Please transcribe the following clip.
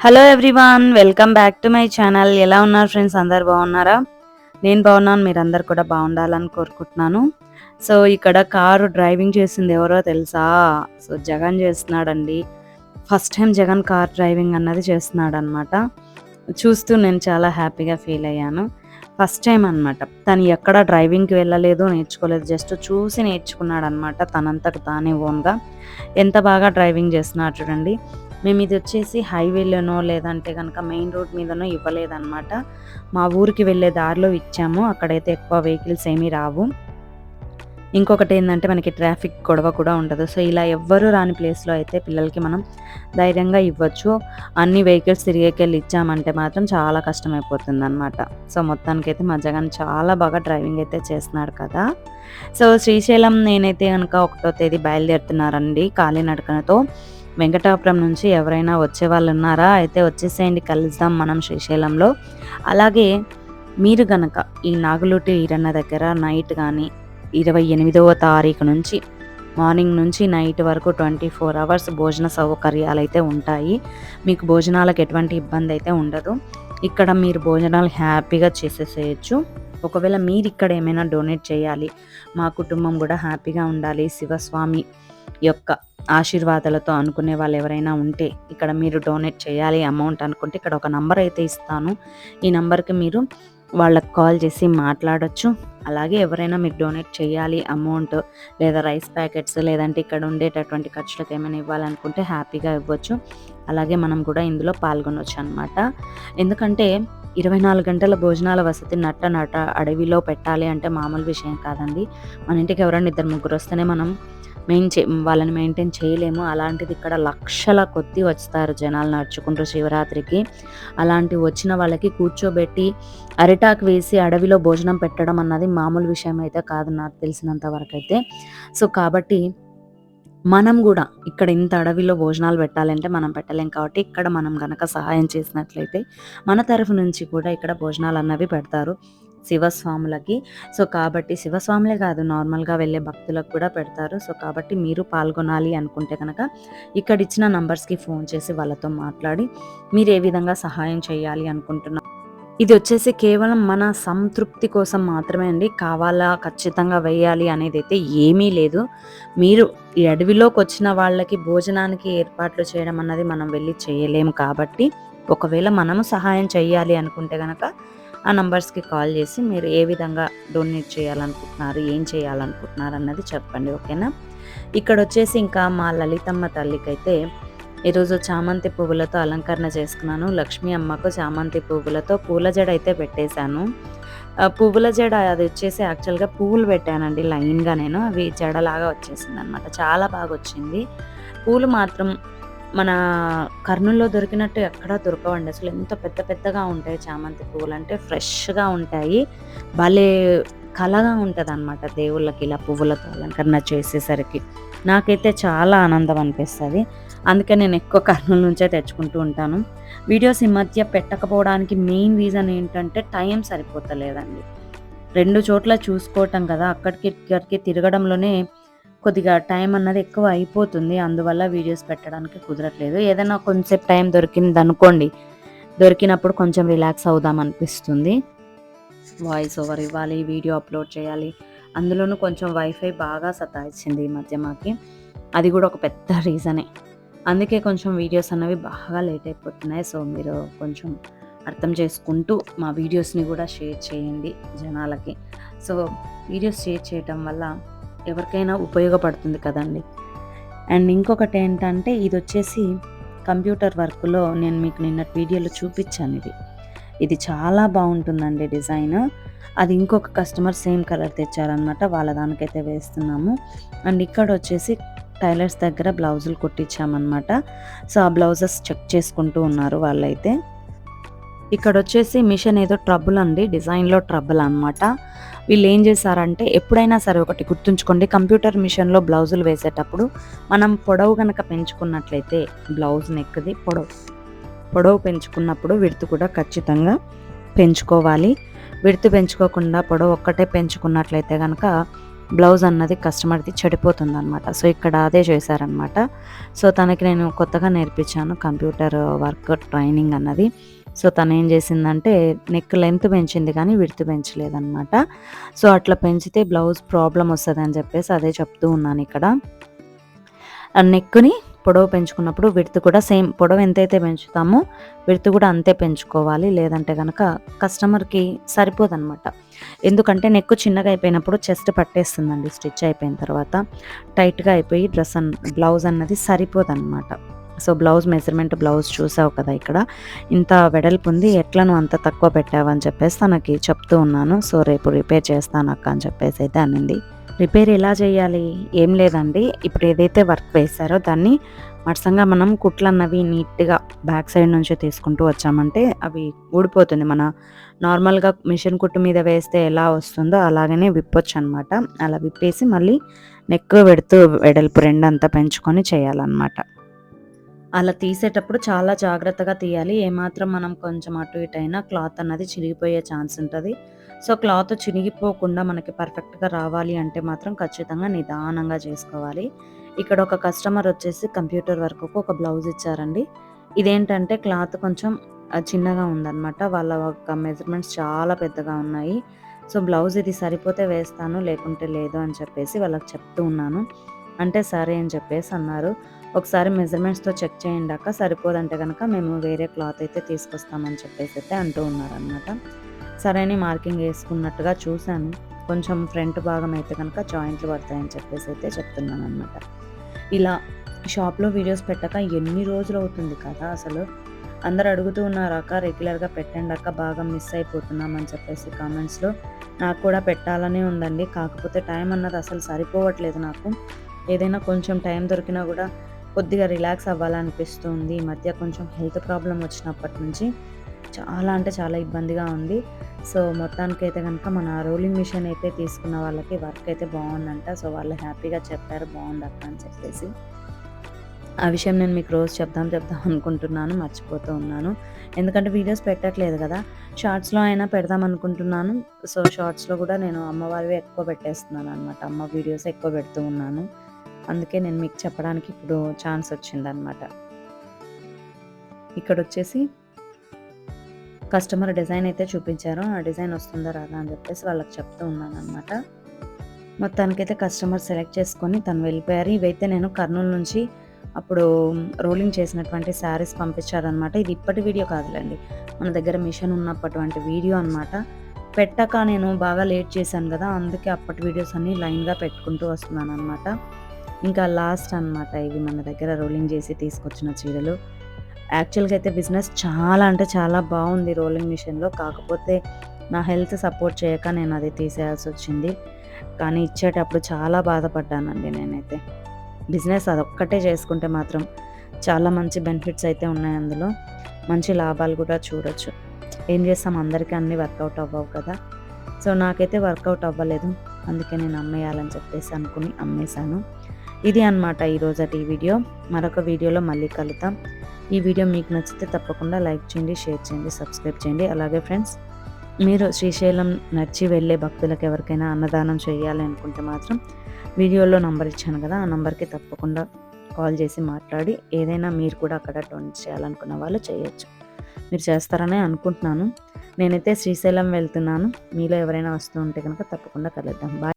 Hello everyone welcome back to my channel ఎలా ఉన్నారు friends అందరు బాగున్నారా? నేను బాగున్నాను మీరు అందరు కూడా బాగుండాలని కోరుకుంటున్నాను. సో ఇక్కడ కారు డ్రైవింగ్ చేసింది ఎవరో తెలుసా? సో జగన్ చేస్తున్నాడండి. First time Jagan car driving అన్నది చేస్తున్నాడు అనమాట చూస్తూ నేను చాలా హ్యాపీగా ఫీల్ అయ్యాను. ఫస్ట్ టైం అనమాట తను ఎక్కడ డ్రైవింగ్కి వెళ్ళలేదు నేర్చుకోలేదు జస్ట్ చూసి నేర్చుకున్నాడు అనమాట తనంతకు తానే ఓన్గా ఎంత బాగా డ్రైవింగ్ చేస్తున్నాడు చూడండి. మేము ఇది వచ్చేసి హైవేలోనో లేదంటే కనుక మెయిన్ రోడ్ మీదనో ఇవ్వలేదన్నమాట. మా ఊరికి వెళ్ళే దారిలో ఇచ్చాము. అక్కడైతే ఎక్కువ వెహికల్స్ ఏమీ రావు. ఇంకొకటి ఏంటంటే మనకి ట్రాఫిక్ గొడవ కూడా ఉండదు. సో ఇలా ఎవ్వరూ రాని ప్లేస్లో అయితే పిల్లలకి మనం ధైర్యంగా ఇవ్వచ్చు. అన్ని వెహికల్స్ తిరిగేకెళ్ళి ఇచ్చామంటే మాత్రం చాలా కష్టమైపోతుంది అనమాట సో మొత్తానికైతే మా జగన్ చాలా బాగా డ్రైవింగ్ అయితే చేస్తున్నాడు కదా. సో శ్రీశైలం నేనైతే కనుక ఒకటో తేదీ బయలుదేరుతున్నారండి కాలినడకనతో. వెంకటాపురం నుంచి ఎవరైనా వచ్చే వాళ్ళు ఉన్నారా? అయితే వచ్చేసేయండి కలుద్దాం మనం శ్రీశైలంలో. అలాగే మీరు గనక ఈ నాగులూటి ఈరన్న దగ్గర నైట్ కానీ ఇరవై ఎనిమిదవ తారీఖు నుంచి మార్నింగ్ నుంచి నైట్ వరకు ట్వంటీ ఫోర్ అవర్స్ భోజన సౌకర్యాలు అయితే ఉంటాయి. మీకు భోజనాలకు ఎటువంటి ఇబ్బంది అయితే ఉండదు. ఇక్కడ మీరు భోజనాలు హ్యాపీగా చేసేసేయచ్చు. ఒకవేళ మీరు ఇక్కడ ఏమైనా డొనేట్ చేయాలి మా కుటుంబం కూడా హ్యాపీగా ఉండాలి. శివస్వామి యొక్క ఆశీర్వాదాలతో అనుకునే వాళ్ళు ఎవరైనా ఉంటే ఇక్కడ మీరు డొనేట్ చేయాలి అమౌంట్ అనుకుంటే ఇక్కడ ఒక నంబర్ అయితే ఇస్తాను. ఈ నంబర్కి మీరు వాళ్ళకి కాల్ చేసి మాట్లాడొచ్చు. అలాగే ఎవరైనా మీకు డొనేట్ చేయాలి అమౌంట్ లేదా రైస్ ప్యాకెట్స్ లేదంటే ఇక్కడ ఉండేటటువంటి ఖర్చులకు ఏమైనా ఇవ్వాలనుకుంటే హ్యాపీగా ఇవ్వచ్చు. అలాగే మనం కూడా ఇందులో పాల్గొనవచ్చు అనమాట ఎందుకంటే ఇరవై నాలుగు గంటల భోజనాల వసతి నట్ట నట అడవిలో పెట్టాలి అంటే మామూలు విషయం కాదండి. మన ఇంటికి ఎవరైనా ఇద్దరు ముగ్గురు వస్తేనే మనం మెయిన్ వాళ్ళని మెయింటైన్ చేయలేము. అలాంటిది ఇక్కడ లక్షల కొద్ది వస్తారు జనాలు నడుచుకుంటూ శివరాత్రికి. అలాంటి వచ్చిన వాళ్ళకి కూర్చోబెట్టి అరిటాకు వేసి అడవిలో భోజనం పెట్టడం అన్నది మామూలు విషయం అయితే కాదు నాకు తెలిసినంత వరకు అయితే సో కాబట్టి మనం కూడా ఇక్కడ ఇంత అడవిలో భోజనాలు పెట్టాలంటే మనం పెట్టలేం కాబట్టి ఇక్కడ మనం గనక సహాయం చేసినట్లయితే మన తరఫు నుంచి కూడా ఇక్కడ భోజనాలు అన్నవి పెడతారు. శివస్వాములకి. సో కాబట్టి శివస్వాములే కాదు నార్మల్గా వెళ్ళే భక్తులకు కూడా పెడతారు. సో కాబట్టి మీరు పాల్గొనాలి అనుకుంటే కనుక ఇక్కడ ఇచ్చిన నంబర్స్కి ఫోన్ చేసి వాళ్ళతో మాట్లాడి మీరు ఏ విధంగా సహాయం చేయాలి అనుకుంటున్నారు ఇది వచ్చేసి కేవలం మన సంతృప్తి కోసం మాత్రమే అండి. కావాలా ఖచ్చితంగా వేయాలి అనేది అయితే ఏమీ లేదు. మీరు ఈ అడవిలోకి వచ్చిన వాళ్ళకి భోజనానికి ఏర్పాట్లు చేయడం అన్నది మనం వెళ్ళి చేయలేము కాబట్టి ఒకవేళ మనము సహాయం చేయాలి అనుకుంటే కనుక ఆ నంబర్స్కి కాల్ చేసి మీరు ఏ విధంగా డొనేట్ చేయాలనుకుంటున్నారు ఏం చేయాలనుకుంటున్నారు అన్నది చెప్పండి ఓకేనా? ఇక్కడ వచ్చేసి ఇంకా మా లలితమ్మ తల్లికైతే ఈరోజు చామంతి పువ్వులతో అలంకరణ చేసుకున్నాను. లక్ష్మీ అమ్మకు చామంతి పువ్వులతో పూల జడ అయితే పెట్టేశాను. ఆ పువ్వుల జడ అది వచ్చేసి యాక్చువల్గా పువ్వులు పెట్టానండి లైన్గా నేను. అవి జడలాగా వచ్చేసింది అనమాట చాలా బాగా వచ్చింది. పూలు మాత్రం మన కర్నూల్లో దొరికినట్టు ఎక్కడా దొరకవండి. అసలు ఎంత పెద్ద పెద్దగా ఉంటాయి చామంతి పువ్వులు. అంటే ఫ్రెష్గా ఉంటాయి. భలే కలగా ఉంటుంది అనమాట దేవుళ్ళకి ఇలా పువ్వులతో అలంకరణ చేసేసరికి. నాకైతే చాలా ఆనందం అనిపిస్తుంది. అందుకే నేను ఎక్కువ కర్నూలు నుంచే తెచ్చుకుంటూ ఉంటాను. వీడియోస్ ఈ మధ్య పెట్టకపోవడానికి మెయిన్ రీజన్ ఏంటంటే టైం సరిపోతలేదండి. రెండు చోట్ల చూసుకోవటం కదా. అక్కడికి ఇక్కడికి తిరగడంలోనే కొద్దిగా టైం అన్నది ఎక్కువ అయిపోతుంది. అందువల్ల వీడియోస్ పెట్టడానికి కుదరట్లేదు. ఏదైనా కొంచెం టైం దొరికింది అనుకోండి దొరికినప్పుడు కొంచెం రిలాక్స్ అవుదాం అనిపిస్తుంది. వాయిస్ ఓవర్ ఇవ్వాలి వీడియో అప్లోడ్ చేయాలి. అందులోనూ కొంచెం వైఫై బాగా సతాయించింది ఈ మధ్య మాకి. అది కూడా ఒక పెద్ద రీజనే. అందుకే కొంచెం వీడియోస్ అన్నవి బాగా లేట్ అయిపోతున్నాయి. సో మీరు కొంచెం అర్థం చేసుకుంటూ మా వీడియోస్ని కూడా షేర్ చేయండి జనాలకి. సో వీడియోస్ షేర్ చేయటం వల్ల ఎవరికైనా ఉపయోగపడుతుంది కదండి. అండ్ ఇంకొకటి ఏంటంటే ఇది వచ్చేసి కంప్యూటర్ వర్క్లో నేను మీకు నిన్న వీడియోలో చూపించాను ఇది. ఇది చాలా బాగుంటుందండి డిజైన్. అది ఇంకొక కస్టమర్ సేమ్ కలర్ తెచ్చారనమాట వాళ్ళ దానికైతే వేస్తున్నాము. అండ్ ఇక్కడ వచ్చేసి టైలర్స్ దగ్గర బ్లౌజులు కుట్టించామన్నమాట సో ఆ బ్లౌజెస్ చెక్ చేసుకుంటూ ఉన్నారు వాళ్ళైతే. ఇక్కడ వచ్చేసి మిషన్ ఏదో ట్రబుల్ అండి డిజైన్లో ట్రబుల్ అనమాట వీళ్ళు ఏం చేశారంటే ఎప్పుడైనా సరే ఒకటి గుర్తుంచుకోండి కంప్యూటర్ మిషన్లో బ్లౌజులు వేసేటప్పుడు మనం పొడవు కనుక పెంచుకున్నట్లయితే బ్లౌజ్ నెక్ది పొడవు పొడవు పెంచుకున్నప్పుడు విడుతు కూడా ఖచ్చితంగా పెంచుకోవాలి. విడుతు పెంచుకోకుండా పొడవు ఒక్కటే పెంచుకున్నట్లయితే కనుక బ్లౌజ్ అన్నది కస్టమర్ది చెడిపోతుంది అనమాట సో ఇక్కడ అదే చేశారనమాట సో తనకి నేను కొత్తగా నేర్పించాను కంప్యూటర్ వర్క్ ట్రైనింగ్ అన్నది. సో తను ఏం చేసిందంటే నెక్ లెంత్ పెంచింది కానీ విడుతు పెంచలేదన్నమాట. సో అట్లా పెంచితే బ్లౌజ్ ప్రాబ్లం వస్తుంది అని చెప్పేసి అదే చెప్తూ ఉన్నాను ఇక్కడ. నెక్ని పొడవు పెంచుకున్నప్పుడు విడుతు కూడా సేమ్ పొడవు ఎంతైతే పెంచుతామో విడుతు కూడా అంతే పెంచుకోవాలి. లేదంటే కనుక కస్టమర్కి సరిపోదన్నమాట. ఎందుకంటే నెక్ చిన్నగా అయిపోయినప్పుడు చెస్ట్ పట్టేస్తుందండి స్టిచ్ అయిపోయిన తర్వాత. టైట్గా అయిపోయి డ్రెస్ అన్ బ్లౌజ్ అన్నది సరిపోదన్నమాట. సో బ్లౌజ్ మెజర్మెంట్ బ్లౌజ్ చూసావు కదా ఇక్కడ. ఇంత వెడల్పు ఉంది ఎట్లను అంత తక్కువ పెట్టావు అని చెప్పేసి తనకి చెప్తూ ఉన్నాను. సో రేపు రిపేర్ చేస్తాను అక్క అని చెప్పేసి అయితే అనింది. రిపేర్ ఎలా చేయాలి? ఏం లేదండి. ఇప్పుడు ఏదైతే వర్క్ వేశారో దాన్ని మరసంగా మనం కుట్లు అన్నవి నీట్గా బ్యాక్ సైడ్ నుంచి తీసుకుంటూ వచ్చామంటే అవి ఊడిపోతుంది. మన నార్మల్గా మిషన్ కుట్టు మీద వేస్తే ఎలా వస్తుందో అలాగనే విప్పొచ్చు అనమాట అలా విప్పేసి మళ్ళీ నెక్ పెడుతూ వెడల్పు రెండంతా పెంచుకొని చేయాలన్నమాట. అలా తీసేటప్పుడు చాలా జాగ్రత్తగా తీయాలి. ఏమాత్రం మనం కొంచెం అటు ఇటు అయినా క్లాత్ అన్నది చిరిగిపోయే ఛాన్స్ ఉంటుంది. సో క్లాత్ చినిగిపోకుండా మనకి పర్ఫెక్ట్గా రావాలి అంటే మాత్రం ఖచ్చితంగా నిదానంగా చేసుకోవాలి. ఇక్కడ ఒక కస్టమర్ వచ్చేసి కంప్యూటర్ వర్క్కు ఒక బ్లౌజ్ ఇచ్చారండి. ఇదేంటంటే క్లాత్ కొంచెం చిన్నగా ఉందన్నమాట. వాళ్ళ ఒక మెజర్మెంట్స్ చాలా పెద్దగా ఉన్నాయి. సో బ్లౌజ్ ఇది సరిపోతే వేస్తాను లేకుంటే లేదు అని చెప్పేసి వాళ్ళకి చెప్తూ ఉన్నాను. అంటే సరే అని చెప్పేసి అన్నారు. ఒకసారి మెజర్మెంట్స్తో చెక్ చేయండి అక్క సరిపోదంటే కనుక మేము వేరే క్లాత్ అయితే తీసుకొస్తామని చెప్పేసి అయితే అంటూ ఉన్నారనమాట సరే అని మార్కింగ్ వేసుకున్నట్టుగా చూశాను. కొంచెం ఫ్రంట్ భాగం అయితే కనుక జాయింట్లు పడతాయని చెప్పేసి అయితే చెప్తున్నాను అనమాట ఇలా షాప్లో వీడియోస్ పెట్టక ఎన్ని రోజులు అవుతుంది కదా అసలు? అందరు అడుగుతూ ఉన్నారు అక్క రెగ్యులర్గా పెట్టండి అక్క బాగా మిస్ అయిపోతున్నామని చెప్పేసి కామెంట్స్లో నాకు కూడా పెట్టాలనే ఉందండి. కాకపోతే టైం అన్నది అసలు సరిపోవట్లేదు నాకు. ఏదైనా కొంచెం టైం దొరికినా కూడా కొద్దిగా రిలాక్స్ అవ్వాలనిపిస్తుంది. ఈ మధ్య కొంచెం హెల్త్ ప్రాబ్లం వచ్చినప్పటి నుంచి చాలా అంటే చాలా ఇబ్బందిగా ఉంది. సో మొత్తానికైతే కనుక మన రోలింగ్ మిషన్ అయితే తీసుకున్న వాళ్ళకి వర్క్ అయితే బాగుందంట. సో వాళ్ళు హ్యాపీగా చెప్పారు బాగుంది అక్క అని చెప్పేసి. ఆ విషయం నేను మీకు రోజు చెప్దాం చెప్దాం అనుకుంటున్నాను మర్చిపోతూ ఉన్నాను. ఎందుకంటే వీడియోస్ పెట్టట్లేదు కదా. షార్ట్స్లో అయినా పెడదాం అనుకుంటున్నాను. సో షార్ట్స్లో కూడా నేను అమ్మవారివి ఎక్కువ పెట్టేస్తున్నాను అనమాట అమ్మ వీడియోస్ ఎక్కువ పెడుతూ ఉన్నాను. అందుకే నేను మీకు చెప్పడానికి ఇప్పుడు ఛాన్స్ వచ్చిందనమాట ఇక్కడ వచ్చేసి కస్టమర్ డిజైన్ అయితే చూపించారు. ఆ డిజైన్ వస్తుందా రాదా అని చెప్పేసి వాళ్ళకి చెప్తూ ఉన్నాను అనమాట మొత్తానికైతే కస్టమర్ సెలెక్ట్ చేసుకొని తను వెళ్ళిపోయారు. ఇవైతే నేను కర్నూలు నుంచి అప్పుడు రోలింగ్ చేసినటువంటి శారీస్ పంపించారనమాట ఇది ఇప్పటి వీడియో కాదులేండి. మన దగ్గర మిషన్ ఉన్నప్పటువంటి వీడియో అనమాట పెట్టక నేను బాగా లేట్ చేశాను కదా అందుకే అప్పటి వీడియోస్ అన్నీ లైన్గా పెట్టుకుంటూ వస్తున్నాను అనమాట ఇంకా లాస్ట్ అనమాట ఇవి మన దగ్గర రోలింగ్ చేసి తీసుకొచ్చిన చీరలు. యాక్చువల్గా అయితే బిజినెస్ చాలా అంటే చాలా బాగుంది రోలింగ్ మిషన్లో కాకపోతే నా హెల్త్ సపోర్ట్ చేయక నేను అది తీసేయాల్సి వచ్చింది. కానీ ఇచ్చేటప్పుడు చాలా బాధపడ్డానండి నేనైతే. బిజినెస్ అదొక్కటే చేసుకుంటే మాత్రం చాలా మంచి బెనిఫిట్స్ అయితే ఉన్నాయి అందులో. మంచి లాభాలు కూడా చూడొచ్చు. ఏం చేస్తాం? అందరికీ అన్నీ వర్కౌట్ అవ్వవు కదా. సో నాకైతే వర్కౌట్ అవ్వలేదు. అందుకే నేను అమ్మేయాలని చెప్పేసి అనుకుని అమ్మేశాను. ఇది అనమాట ఈరోజటి ఈ వీడియో. మరొక వీడియోలో మళ్ళీ కలుద్దాం. ఈ వీడియో మీకు నచ్చితే తప్పకుండా లైక్ చేయండి షేర్ చేయండి సబ్స్క్రైబ్ చేయండి. అలాగే ఫ్రెండ్స్ మీరు శ్రీశైలం నడిచి వెళ్ళే భక్తులకు ఎవరికైనా అన్నదానం చేయాలి అనుకుంటే మాత్రం వీడియోలో నంబర్ ఇచ్చాను కదా ఆ నంబర్కి తప్పకుండా కాల్ చేసి మాట్లాడి ఏదైనా మీరు కూడా అక్కడ డొనేట్ చేయాలనుకున్న వాళ్ళు చేయొచ్చు. మీరు చేస్తారనే అనుకుంటున్నాను. నేనైతే శ్రీశైలం వెళ్తున్నాను. మీలో ఎవరైనా వస్తూ ఉంటే కనుక తప్పకుండా కలుద్దాం. బాయ్.